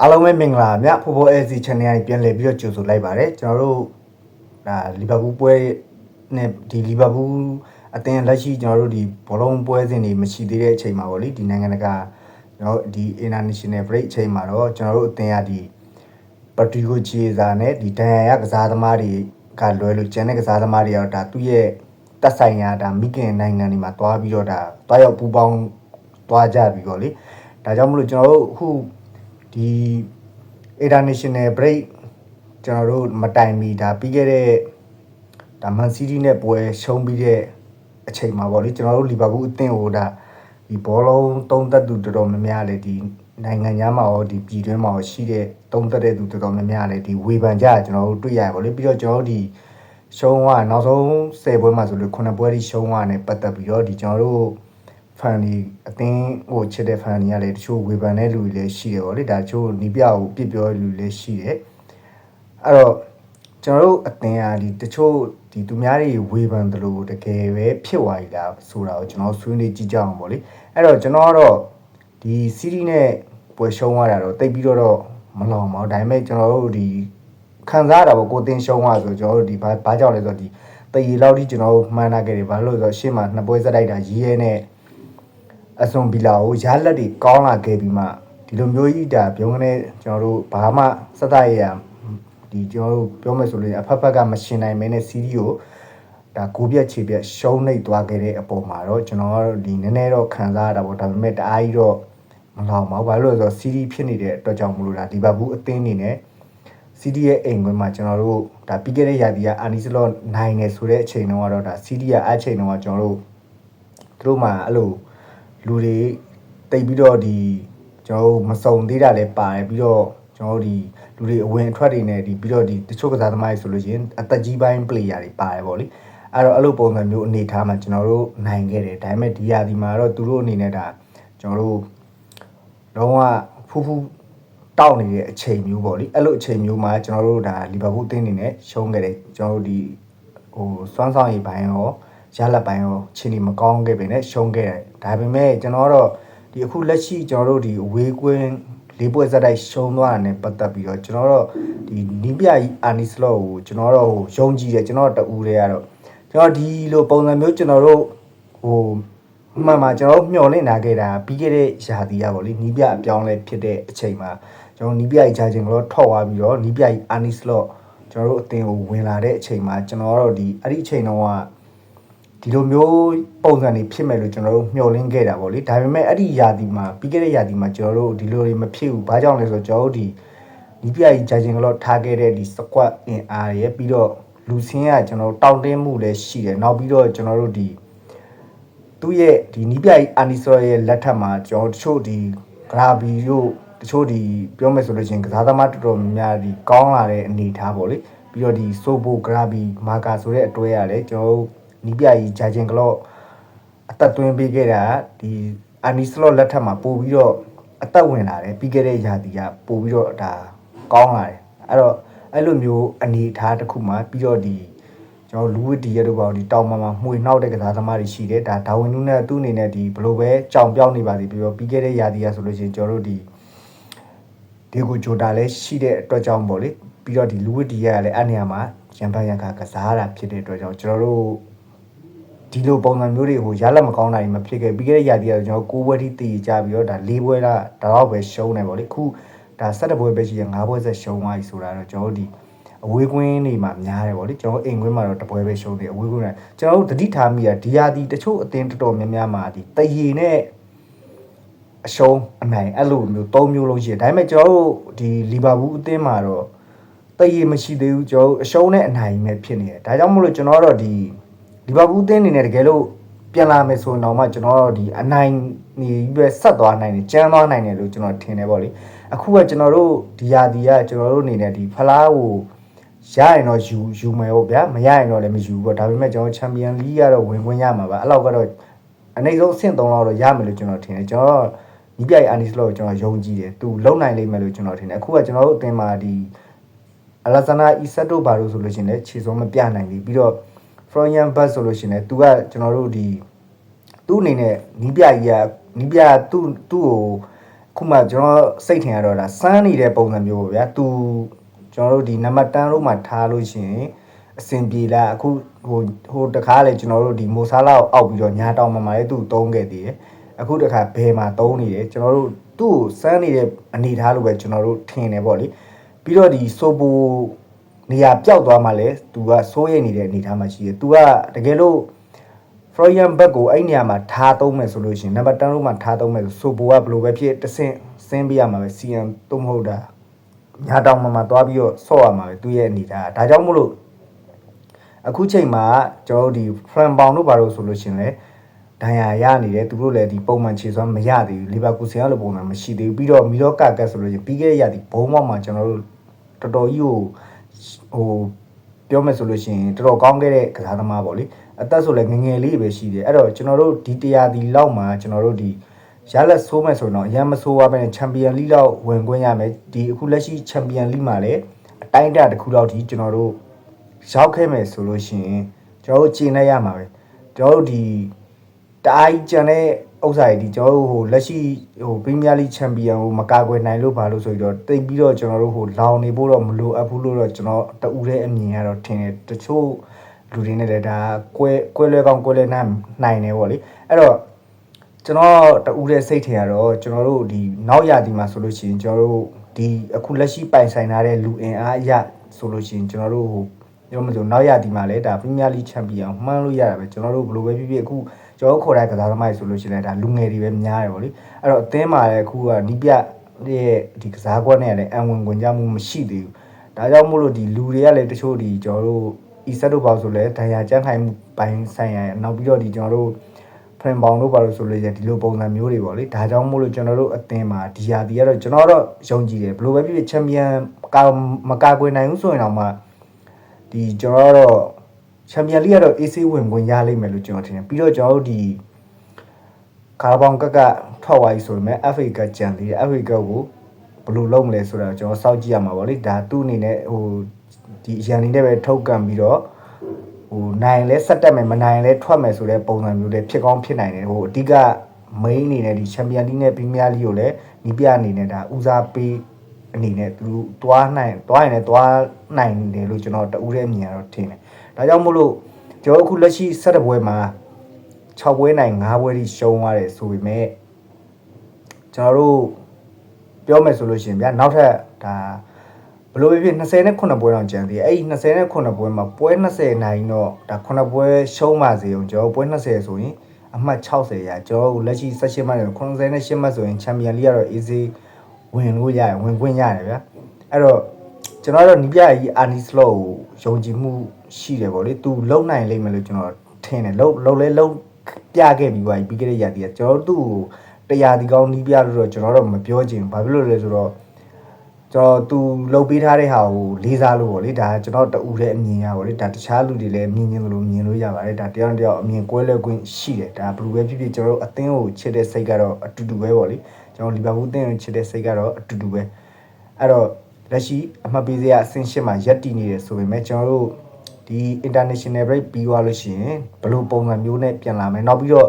အားလုံးပဲမင်္ဂလာမြဖိုးဖိုး AC channel ကနေပြန်လည်ပြီးတော့ကြိုဆိုလိုက်ပါတယ်ကျွန်တော်တို့ဒါလီဗာပူးပွဲနဲ့ဒီလီဗာပူးအသင်းလက်ရှိကျွန်တော်တို့ဒီဘောလုံးပွဲစဉ်တွေမရှိသေးတဲ့အချိန်မှာပေါ့လေဒီနိုင်ငံတကာကျွန်တော်ဒီ international break အချိန်မှာတော့ကျွန်တော်တို့အသင်းရဒီပတီကိုချီစာနဲ့ဒီဒန်ရရကစားသမားတွေကလွယ်လို့ကျန်တဲ့ကစားသမားတွေကတော့ဒါသူ့ရဲ့တက်ဆိုင်ရာဒါမိခင်နိုင်ငံတွေမှာတွားပြီးတော့ဒါတွားရောက်ပူပေါင်းတွားကြပြီပေါ့လေဒါကြောင့်မလို့ကျွန်တော်တို့အခု ဒီ international break ကျွန်တော်တို့မတိုင်မီဒါပြီးခဲ့တဲ့ဒါမန်စီးတီးနဲ့ပွဲရှုံးပြီးတဲ့အချိန်မှာပေါ့လေကျွန်တော်တို့လီဗာပူးအသင်းဟိုဒါဒီဘောလုံးသုံးသက်သူတော်တော်များများလေဒီနိုင်ငံသားမှာရောဒီပြည်တွင်းမှာရောရှိတဲ့သုံးသက်တဲ့သူတော်တော်များများလေဒီဝေဖန်ကြကျွန်တော်တို့တွေ့ရတယ်ပေါ့လေပြီးတော့ကျွန်တော်တို့ဒီရှုံးသွားနောက်ဆုံး10ပွဲမှာဆိုလို့9ပွဲထိရှုံးသွားတယ်ပတ်သက်ပြီးတော့ဒီကျွန်တော်တို့ ဖန်ဒီအတင်းဟိုချစ်တဲ့ဖန်တွေကလည်းတချို့ဝေဖန်တဲ့လူတွေလည်းရှိတယ်ဗောလေဒါတချို့နီးပြကိုပြစ်ပြောတဲ့လူတွေလည်းရှိတယ်အဲ့တော့ကျွန်တော်တို့အတင်းအားဒီတချို့ဒီသူများတွေဝေဖန်တယ်လို့တကယ်ပဲဖြစ်သွားပြီလားဆိုတာကိုကျွန်တော်ဆွေးနွေးကြည့်ကြအောင်ဗောလေအဲ့တော့ကျွန်တော်ကတော့ဒီစီးရီးနဲ့ပွဲရှုံးသွားတာတော့တိတ်ပြီးတော့တော့မလောင်ပါဘူးဒါပေမဲ့ကျွန်တော်တို့ဒီခံစားရတာပေါ့ကိုတင်ရှုံးသွားဆိုကျွန်တော်တို့ဒီဘာဘာကြောင့်လဲဆိုတော့ဒီတရေလောက်ထိကျွန်တော်တို့မှန်းနာခဲ့တယ်ဘာလို့လဲဆိုတော့ရှေ့မှာနှစ်ပွဲစတိုက်တာရီးရဲနဲ့ အစွန်ဘီလာကိုရလက်တွေကောင်းလာခဲ့ပြီးမှဒီလိုမျိုးကြီးဒါပြုံးကနေကျွန်တော်တို့ဘာမှစက်တိုက်ရဒီကျွန်တော်တို့ပြောမယ်ဆိုလို့အဖက်ဖက်ကမရှင်နိုင်မဲနဲ့စီးရီကိုဒါကိုပြက်ခြေပြက်ရှုံးနေသွားခဲ့တဲ့အပေါ်မှာတော့ကျွန်တော်ကတော့ဒီနည်းနည်းတော့ခံစားရတာပေါ့ဒါပေမဲ့တအားကြီးတော့မလောင်ပါဘူးဘာလို့လဲဆိုတော့စီးရီဖြစ်နေတဲ့အတွက်ကြောင့်မလို့ဒါလီဗာပူးအသင်းအနေနဲ့စီးဒီရဲ့အိမ်ခွင်းမှာကျွန်တော်တို့ဒါပြီးခဲ့တဲ့ရာသီကအာနီစလော့နိုင်နေဆိုတဲ့အချိန်တုန်းကတော့ဒါစီးဒီရဲ့အချိန်တုန်းကကျွန်တော်တို့သူတို့မှအဲ့လို လူတွေတိတ်ပြီးတော့ဒီကျွန်တော်တို့မစုံသေးတာလည်းပါတယ်ပြီးတော့ကျွန်တော်တို့ဒီလူတွေအဝင်အထွက်တွေနဲ့ဒီပြီးတော့ဒီတချို့ကစားသမားတွေဆိုလို့ရှိရင်အသက်ကြီးပိုင်း player တွေပါတယ်ပေါ့လေအဲ့တော့အဲ့လိုပုံစံမျိုးအနေထားမှာကျွန်တော်တို့နိုင်ခဲ့တယ်ဒါပေမဲ့ဒီရာဒီမှာတော့သူတို့အနေနဲ့ဒါကျွန်တော်တို့တော့ကဖူးဖူးတောက်နေတဲ့အချိန်မျိုးပေါ့လေအဲ့လိုအချိန်မျိုးမှာကျွန်တော်တို့ဒါလီဗာပူးအသင်းအနေနဲ့ရှုံးခဲ့တယ်ကျွန်တော်တို့ဒီဟိုစွမ်းဆောင်ရည်ပိုင်းရော ရလက်ပိုင်းရောချင်းနေမကောင်းခဲ့ပေနဲ့ရှုံးခဲ့တယ်ဒါပေမဲ့ကျွန်တော်တော့ဒီအခုလက်ရှိကျွန်တော်တို့ဒီအဝေးကွင်းလေးပွဲစတိုက်ရှုံးသွားတာနဲ့ပတ်သက်ပြီးတော့ကျွန်တော်တို့ဒီနီးပြကြီးအာနီစလော့ကိုကျွန်တော်တို့ဟိုယုံကြည်တယ်ကျွန်တော်တို့တူတွေကတော့ကျွန်တော်ဒီလိုပုံစံမျိုးကျွန်တော်တို့ဟိုမှန်မှကျွန်တော်တို့မျှော်လင့်လာခဲ့တာပြီးခဲ့တဲ့ရာသီကပေါ့လေနီးပြအပြောင်းလဲဖြစ်တဲ့အချိန်မှာကျွန်တော်နီးပြကြီးချာချင်းကတော့ထောက်သွားပြီးတော့နီးပြကြီးအာနီစလော့ကျွန်တော်တို့အတင်ကိုဝင်လာတဲ့အချိန်မှာကျွန်တော်တို့ဒီအဲ့ဒီအချိန်တုန်းက ဒီလိုမျိုးပုံစံတွေဖြစ်မယ်လို့ကျွန်တော်တို့မျှော်လင့်ခဲ့တာပေါ့လေဒါပေမဲ့အဲ့ဒီယာတီမှာပြီးခဲ့တဲ့ယာတီမှာကျွန်တော်တို့ဒီလိုတွေမဖြစ်ဘူးဘာကြောင့်လဲဆိုတော့ကျွန်တော်တို့ဒီဒီပြကြီးဂျာဂျင်ကလော့ထားခဲ့တဲ့ဒီစကွတ်အင်အားရယ်ပြီးတော့လူစင်းကကျွန်တော်တို့တောင့်တင်းမှုလည်းရှိတယ်နောက်ပြီးတော့ကျွန်တော်တို့ဒီသူ့ရဲ့ဒီနီးပြကြီးအာနီဆိုရဲ့လက်ထက်မှာကျွန်တော်တို့တချို့ဒီဂရာဘီတို့တချို့ဒီပြောမယ်ဆိုလို့ချင်းကစားသမားတော်တော်များများဒီကောင်းလာတဲ့အနေအထားပေါ့လေပြီးတော့ဒီဆိုဘိုဂရာဘီမာကာဆိုတဲ့အတွဲရတယ်ကျွန်တော်တို့ နီးပြကြီးဂျာဂျင်ကလော့အသက်သွင်းပေးခဲ့တာဒီအာနီစလော့လက်ထက်မှာပို့ပြီးတော့အသက်ဝင်လာတယ်ပြီးခဲ့တဲ့ရာသီကပို့ပြီးတော့ဒါကောင်းလာတယ်အဲ့တော့အဲ့လိုမျိုးအနေအထားတစ်ခုမှပြီးတော့ဒီကျွန်တော်လူဝစ်ဒီရတို့ပေါ့ဒီတောင်မမှာမှွေနှောက်တဲ့ကစားသမားတွေရှိတယ်ဒါဒါဝင်နူးနဲ့သူ့အနေနဲ့ဒီဘလို့ပဲကြောင်ပြောင်းနေပါသေးပြီးတော့ပြီးခဲ့တဲ့ရာသီကဆိုလို့ရှိရင်ကျွန်တော်တို့ဒီဒီကိုဂျိုတာလည်းရှိတဲ့အတွက်ကြောင့်ပေါ့လေပြီးတော့ဒီလူဝစ်ဒီရကလည်းအဲ့နေရာမှာရန်ဖန်ရန်ခါကစားရတာဖြစ်တဲ့အတွက်ကြောင့်ကျွန်တော်တို့ ဒီလိုပုံစံမျိုးတွေကိုရလက်မကောင်းတာတွေမဖြစ်ခဲ့ပြီးခဲ့တဲ့ရာသီကတော့ကျွန်တော်9ပွဲထိတည်ကြပြီးတော့ဒါ4ပွဲလားဒါတော့ပဲရှုံးနေပါလေခုဒါ17ပွဲပဲရှိရင်5ပွဲဆက်ရှုံးသွားပြီဆိုတာတော့ကျွန်တော်တို့ဒီအဝေးကွင်းနေမှာများတယ်ဗောလေကျွန်တော်အိမ်ကွင်းမှာတော့တပွဲပဲရှုံးတယ်အဝေးကွင်းကကျွန်တော်တို့တတိထားမိတာဒီရာသီတချို့အသင်းတော်တော်များများမှာဒီတရေနဲ့အရှုံးအနိုင်အဲ့လိုမျိုး၃မျိုးလုံးရှိတယ်ဒါပေမဲ့ကျွန်တော်တို့ဒီလီဗာပူးအသင်းမှာတော့တရေမရှိသေးဘူးကျွန်တော်တို့အရှုံးနဲ့အနိုင်ပဲဖြစ်နေတယ်ဒါကြောင့်မို့လို့ကျွန်တော်တို့ဒီ လီဗာပူးအသင်းအနေနဲ့တကယ်လို့ပြန်လာမယ်ဆိုရင်တော့မှကျွန်တော်တို့ဒီအနိုင်နေပဲဆက်သွားနိုင်တယ်ကျန်းသွားနိုင်တယ်လို့ကျွန်တော်ထင်တယ်ပေါ့လေအခုကကျွန်တော်တို့ဒီယာဒီကကျွန်တော်တို့အနေနဲ့ဒီဖလားကိုရရင်တော့ယူယူမယ်ဟုတ်ဗျာမရရင်တော့လည်းမယူဘူးပေါ့ဒါပေမဲ့ကျွန်တော်ချန်ပီယံလိကတော့ဝင်ခွင့်ရမှာပါအဲ့လောက်ကတော့အနည်းဆုံးအဆင့်3လောက်တော့ရမယ်လို့ကျွန်တော်ထင်တယ်ကျွန်တော်ဒီပြိုင်အာနီစလောကိုကျွန်တော်ယုံကြည်တယ်သူလုံနိုင်လိမ့်မယ်လို့ကျွန်တော်ထင်တယ်အခုကကျွန်တော်တို့အသင်းမှာဒီအလာဆာနာအီဆက်တိုဘာလို့ဆိုလို့ရှိရင်လည်းခြေစုံမပြနိုင်ဘူးပြီးတော့ Florian Bus ဆိုလို့ရှိရင်လည်းသူကကျွန်တော်တို့ဒီသူ့အနေနဲ့နီးပြကြီးကနီးပြသူ့သူ့ကိုခုမှကျွန်တော်စိတ်ထင်ရတော့ဒါစမ်းနေတဲ့ပုံစံမျိုးပေါ့ဗျာသူကျွန်တော်တို့ဒီနံပါတ်တန်းလို့မှထားလို့ရှိရင်အဆင်ပြေလားအခုဟိုဟိုတခါလေကျွန်တော်တို့ဒီမိုဆာလာကိုအောက်ပြီးတော့ညာတောင်မှမှာလေသူသုံးခဲ့သေးတယ်အခုတခါဘယ်မှာသုံးနေတယ်ကျွန်တော်တို့သူ့ကိုစမ်းနေတဲ့အနေထားလို့ပဲကျွန်တော်တို့ထင်တယ်ပေါ့လေပြီးတော့ဒီဆိုပူ နေရာပျောက်သွားမှလည်းသူကစိုးရိမ်နေတဲ့အနေထားမှာရှိတယ်သူကတကယ်လို့ Freudian back ကိုအဲ့နေရာမှာထားသုံးမယ်ဆိုလို့ရှိရင်နံပါတ်10လို့မှထားသုံးမယ်ဆိုဆိုပိုကဘယ်လိုပဲဖြစ်တစ်ဆင့်ဆင်းပြရမှာပဲ CM သုံးမဟုတ်တာညာတောင်မှမှာသွားပြီးတော့ဆော့ရမှာပဲသူရဲ့အနေထားဒါကြောင့်မို့လို့အခုချိန်မှာကျွန်တော်တို့ဒီ front bound တို့ဘာလို့ဆိုလို့ရှိရင်လေဒဏ်ရာရနေတယ်သူတို့လည်းဒီပုံမှန်ခြေစွမ်းမရသေးဘူးလီဗာပူးဆင်ကလည်းပုံမှန်မရှိသေးဘူးပြီးတော့မီလော့ကာကတ်ဆိုလို့ရှိရင်ပြီးခဲ့တဲ့ရာသီဘုံမောက်မှာကျွန်တော်တို့တော်တော်ကြီးကို ဟိုပြောမယ်ဆိုလို့ရှိရင်တော်တော်ကောင်းခဲ့တဲ့ကစားသမားပေါ့လေအသက်ဆိုလည်းငယ်ငယ်လေးပဲရှိတယ်အဲ့တော့ကျွန်တော်တို့ဒီတရားဒီလောက်မှာကျွန်တော်တို့ဒီရလက်ဆိုးမယ်ဆိုတော့အရင်မဆိုးပါပဲချန်ပီယံလိလောက်ဝင်ခွင့်ရမယ်ဒီအခုလက်ရှိချန်ပီယံလိမှာလည်းအတိုင်းအတာတစ်ခုလောက်ဒီကျွန်တော်တို့ရောက်ခဲ့မယ်ဆိုလို့ရှိရင်ကျွန်တော်တို့ကျင်လိုက်ရမှာပဲကျွန်တော်တို့ဒီ တအားကြီးကျန်တဲ့ဥစ္စာတွေဒီကျွန်တော်တို့ဟိုလက်ရှိဟိုပရီးမီးယားလိချန်ပီယံကိုမကာကွယ်နိုင်လို့ပါလို့ဆိုပြီးတော့တိတ်ပြီးတော့ကျွန်တော်တို့ဟိုလောင်နေဖို့တော့မလိုအပ်ဘူးလို့တော့ကျွန်တော်တူတဲ့အမြင်ကတော့ထင်တယ်တချို့လူတွေနဲ့လည်းဒါကွဲကွဲလွဲကောင်းကွဲလွဲနိုင်နိုင်တယ်ပေါ့လေအဲ့တော့ကျွန်တော်တူတဲ့စိတ်ထင်ရတော့ကျွန်တော်တို့ဒီနောက်ရာဒီမှာဆိုလို့ရှိရင်ကျွန်တော်တို့ဒီအခုလက်ရှိပိုင်ဆိုင်ထားတဲ့လူအင်အားအရဆိုလို့ရှိရင်ကျွန်တော်တို့ဟိုပြောမလို့နောက်ရာဒီမှာလည်းဒါပရီးမီးယားလိချန်ပီယံမှန်းလို့ရတာပဲကျွန်တော်တို့ဘယ်လိုပဲဖြစ်ဖြစ်အခု ကျွန်တော်ခေါ်တဲ့ကစားသမားတွေဆိုလို့ရှိရင်လည်းဒါလူငယ်တွေပဲများတယ်ပေါ့လေအဲ့တော့အသင်းမှာလည်းအခုကနီးပြရဲ့ဒီကစားကွက်နဲ့လည်းအံဝင်ခွင့်ကြမှုမရှိသေးဘူးဒါကြောင့်မို့လို့ဒီလူတွေကလည်းတချို့ဒီကျွန်တော်တို့ဤဆက်တို့ပေါ့ဆိုလဲဒဏ်ရာကြမ်းခိုင်မှုပိုင်းဆိုင်ရာနောက်ပြီးတော့ဒီကျွန်တော်တို့ဖရင်ပေါင်တို့ပါလို့ဆိုလို့ရဒီလိုပုံစံမျိုးတွေပေါ့လေဒါကြောင့်မို့လို့ကျွန်တော်တို့အသင်းမှာဒီဟာဒီကတော့ကျွန်တော်တော့ယုံကြည်တယ်ဘယ်လိုပဲဖြစ်ဖြစ်ချန်ပီယံကာမကာကွယ်နိုင်ဘူးဆိုရင်တော့မှဒီကျွန်တော်တော့ ချန်ပီယံလိကတော့ AC ဝင်ဝင်ရလိမ့်မယ်လို့ကျွန်တော်ထင်တယ်ပြီးတော့ကျွန်တော်တို့ဒီကာဘောင်ကကထွက်သွားပြီဆိုရင် FA ကကြံသေးတယ် FA ကကိုဘယ်လိုလုပ်မလဲဆိုတာကျွန်တော်စောင့်ကြည့်ရမှာပေါ့လေဒါသူ့အနေနဲ့ဟိုဒီအရန်လေးနဲ့ပဲထုတ်ကန်ပြီးတော့ဟိုနိုင်လဲဆက်တက်မယ်မနိုင်လဲထွက်မယ်ဆိုတဲ့ပုံစံမျိုးလေးဖြစ်ကောင်းဖြစ်နိုင်တယ်ဟိုအဓိက main အနေနဲ့ဒီချန်ပီယံလိနဲ့ပရီးမီးယားလိကိုလည်းဒီပြအနေနဲ့ဒါဦးစားပေးအနေနဲ့သူတွားနိုင်တွားရင်လည်းတွားနိုင်တယ်လို့ကျွန်တော်တူးတဲ့အမြင်ကတော့ထင်တယ် ဒါကြောင့်မို့လို့ကျွန်တော်အခုလက်ရှိဆက်တဲ့ပွဲမှာ6ပွဲနိုင်5ပွဲထိရှုံးသွားတယ်ဆိုပေမဲ့ကျွန်တော်တို့ပြောမယ်ဆိုလို့ရှိရင်ဗျာနောက်ထပ်ဒါဘယ်လိုပဲဖြစ်29ပွဲတော့ကျန်သေးတယ်အဲ့ဒီ29ပွဲမှာပွဲ20နိုင်တော့ဒါ9ပွဲရှုံးပါစေအောင်ကျွန်တော်ပွဲ20ဆိုရင်အမှတ်60ရာကျွန်တော်လက်ရှိ18မှတ်နဲ့98မှတ်ဆိုရင်ချန်ပီယံလိကတော့ easy ဝင်လို့ရတယ်ဝင်ခွင့်ရတယ်ဗျာအဲ့တော့ကျွန်တော်တို့နီးပြကြီးအာနီစလော့ကိုယုံကြည်မှု ရှိတယ်ဗောလေသူလုံနိုင်လိမ့်မယ်လို့ကျွန်တော်ထင်တယ်လုံလုံလဲလုံပြခဲ့ပြီးပါပြီးခဲ့တဲ့ရာသီကကျွန်တော်တို့သူ့ကိုတရားဒီကောင်းနီးပြလို့တော့ကျွန်တော်တို့မပြောချင်ဘူးဘာဖြစ်လို့လဲဆိုတော့ကျွန်တော်သူလှုပ်ပေးထားတဲ့ဟာကိုလေးစားလို့ဗောလေဒါကျွန်တော်တူတဲ့အမြင်ရဗောလေဒါတခြားလူတွေလည်းမြင်မြင်လို့မြင်လို့ရပါတယ်ဒါတယောက်တစ်ယောက်အမြင်ကွဲလွဲခွင့်ရှိတယ်ဒါဘယ်လိုပဲဖြစ်ဖြစ်ကျွန်တော်တို့အသင်းကိုချစ်တဲ့စိတ်ကတော့အတူတူပဲဗောလေကျွန်တော်လီဗာပူးအသင်းကိုချစ်တဲ့စိတ်ကတော့အတူတူပဲအဲ့တော့လက်ရှိအမှတ်ပေးစရာအဆင့်ရှစ်မှာရက်တည်နေတယ်ဆိုပေမဲ့ကျွန်တော်တို့ ဒီ international break ပြီးသွားလို့ရှိရင်ဘယ်လိုပုံစံမျိုးနဲ့ပြန်လာမယ်နောက်ပြီးတော့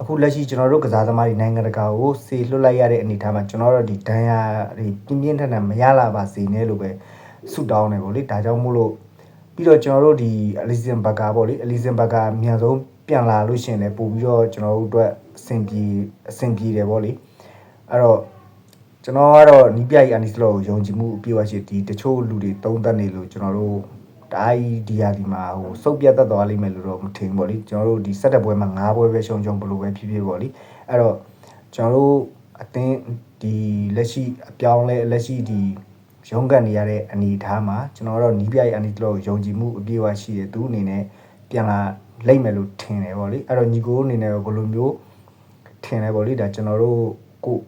အခုလက်ရှိကျွန်တော်တို့ကစားသမားတွေနိုင်ငံတကာကိုစေလွှတ်လိုက်ရတဲ့အနေအထားမှာကျွန်တော်တို့ဒီဒဏ်ရာတွေပြင်းပြင်းထန်ထန်မရလာပါစေနဲ့လို့ပဲဆုတောင်းနေပေါ့လေဒါကြောင့်မို့လို့ပြီးတော့ကျွန်တော်တို့ဒီအလီဇင်ဘကာပေါ့လေအလီဇင်ဘကာအမြန်ဆုံးပြန်လာလို့ရှိရင်လည်းပို့ပြီးတော့ကျွန်တော်တို့အတွက်အဆင်ပြေအဆင်ပြေတယ်ပေါ့လေအဲ့တော့ကျွန်တော်ကတော့နီးပြကြီးအန်နီစလောကိုယုံကြည်မှုအပြည့်အဝရှိဒီတချို့လူတွေတုံးတက်နေလို့ကျွန်တော်တို့ တအားကြီးဒီဟာဒီမှာဟိုစုပ်ပြတ်သက်သွားလိမ့်မယ်လို့တော့မထင်ဘူးပေါ့လေကျွန်တော်တို့ဒီဆက်တဲ့ပွဲမှာ၅ပွဲပဲရှုံရှုံဘယ်လိုပဲဖြစ်ဖြစ်ပေါ့လေအဲ့တော့ကျွန်တော်တို့အတင်းဒီလက်ရှိအပြောင်းလဲလက်ရှိဒီရုံးကန်နေရတဲ့အနေအထားမှာကျွန်တော်တို့နီးပြကြီးအန်နီစလောကိုယုံကြည်မှုအပြည့်အဝရှိတယ်သူအနေနဲ့ပြန်လာလိမ့်မယ်လို့ထင်တယ်ပေါ့လေအဲ့တော့ညီကိုအနေနဲ့ဘယ်လိုမျိုးထင်လဲပေါ့လေဒါကျွန်တော်တို့ကို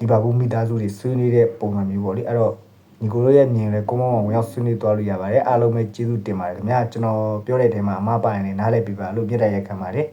လီဗာပူးမိသားစုတွေဆွေးနွေးတဲ့ပုံစံမျိုးပေါ့လေအဲ့တော့ ညီကိုတို့ရဲ့မြင်လဲကိုမောင်ဝင်ရောက်ဆွေးနွေးသွားလို့ရပါတယ်အားလုံးပဲကျေးဇူးတင်ပါတယ်ခင်ဗျာကျွန်တော်ပြောတဲ့အချိန်မှာအမပိုင်နေနားလည်ပြပါလို့ပြတ်တဲ့ရက်ခံပါတယ်